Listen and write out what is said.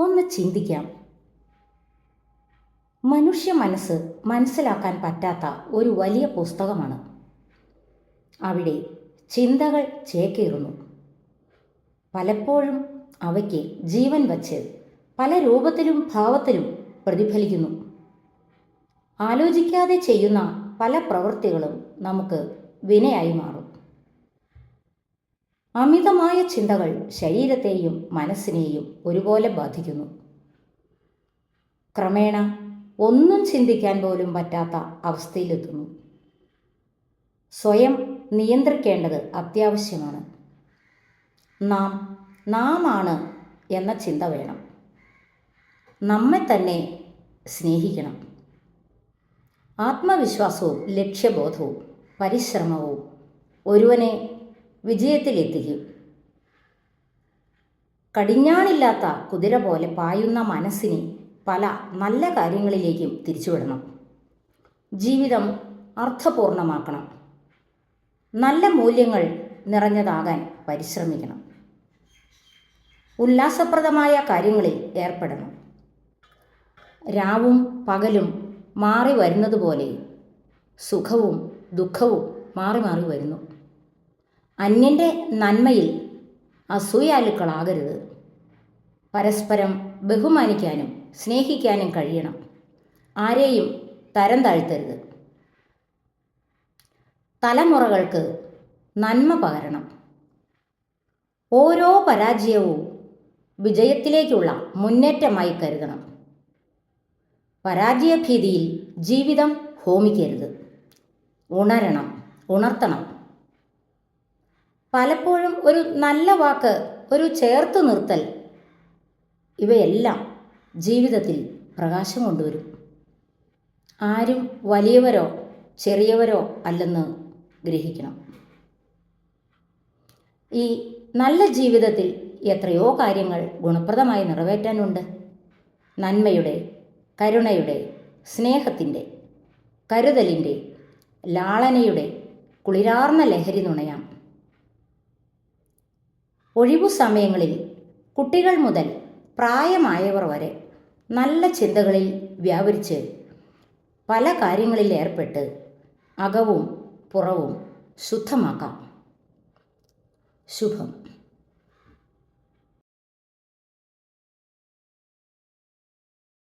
ഒന്ന് ചിന്തിക്കാം. മനുഷ്യ മനസ്സ് മനസ്സിലാക്കാൻ പറ്റാത്ത ഒരു വലിയ പുസ്തകമാണ്. അവിടെ ചിന്തകൾ ചേക്കേറുന്നു. പലപ്പോഴും അവയ്ക്ക് ജീവൻ വച്ച് പല രൂപത്തിലും ഭാവത്തിലും പ്രതിഫലിക്കുന്നു. ആലോചിക്കാതെ ചെയ്യുന്ന പല പ്രവൃത്തികളും നമുക്ക് വിനയായി മാറും. അമിതമായ ചിന്തകൾ ശരീരത്തെയും മനസ്സിനെയും ഒരുപോലെ ബാധിക്കുന്നു. ക്രമേണ ഒന്നും ചിന്തിക്കാൻ പോലും പറ്റാത്ത അവസ്ഥയിലെത്തുന്നു. സ്വയം നിയന്ത്രിക്കേണ്ടത് അത്യാവശ്യമാണ്. നാം നാം ആണ് എന്ന ചിന്ത വേണം. നമ്മെ തന്നെ സ്നേഹിക്കണം. ആത്മവിശ്വാസവും ലക്ഷ്യബോധവും പരിശ്രമവും ഒരുവനെ വിജയത്തിലെത്തിക്കും കടിഞ്ഞാണില്ലാത്ത കുതിര പോലെ പായുന്ന മനസ്സിനെ പല നല്ല കാര്യങ്ങളിലേക്കും തിരിച്ചുവിടണം. ജീവിതം അർത്ഥപൂർണമാക്കണം. നല്ല മൂല്യങ്ങൾ നിറഞ്ഞതാകാൻ പരിശ്രമിക്കണം. ഉല്ലാസപ്രദമായ കാര്യങ്ങളിൽ ഏർപ്പെടണം. രാവും പകലും മാറി വരുന്നത് പോലെ സുഖവും ദുഃഖവും മാറി മാറി വരുന്നു. അന്യന്റെ നന്മയിൽ അസൂയാലുക്കളാകരുത്. പരസ്പരം ബഹുമാനിക്കാനും സ്നേഹിക്കാനും കഴിയണം. ആരെയും തരം താഴ്ത്തരുത്. തലമുറകൾക്ക് നന്മ പകരണം. ഓരോ പരാജയവും വിജയത്തിലേക്കുള്ള മുന്നേറ്റമായി കരുതണം. പരാജയഭീതിയിൽ ജീവിതം ഹോമിക്കരുത്. ഉണരണം ഉണർത്തണം. പലപ്പോഴും ഒരു നല്ല വാക്ക് ഒരു ചേർത്ത് നിർത്തൽ ഇവയെല്ലാം ജീവിതത്തിൽ പ്രകാശം കൊണ്ടുവരും. ആരും വലിയവരോ ചെറിയവരോ അല്ലെന്ന് ഗ്രഹിക്കണം. ഈ നല്ല ജീവിതത്തിൽ എത്രയോ കാര്യങ്ങൾ ഗുണപ്രദമായി നിറവേറ്റാനുണ്ട്. നന്മയുടെ കരുണയുടെ സ്നേഹത്തിന്റെ കരുതലിന്റെ ലാളനയുടെ കുളിരാർന്ന ലഹരി നുണയാം. ഒഴിവു സമയങ്ങളിൽ കുട്ടികൾ മുതൽ പ്രായമായവർ വരെ നല്ല ചിന്തകളിൽ വ്യാപരിച്ച് പല കാര്യങ്ങളിൽ ഏർപ്പെട്ട് അകവും പുറവും ശുദ്ധമാക്കാം. ശുഭം.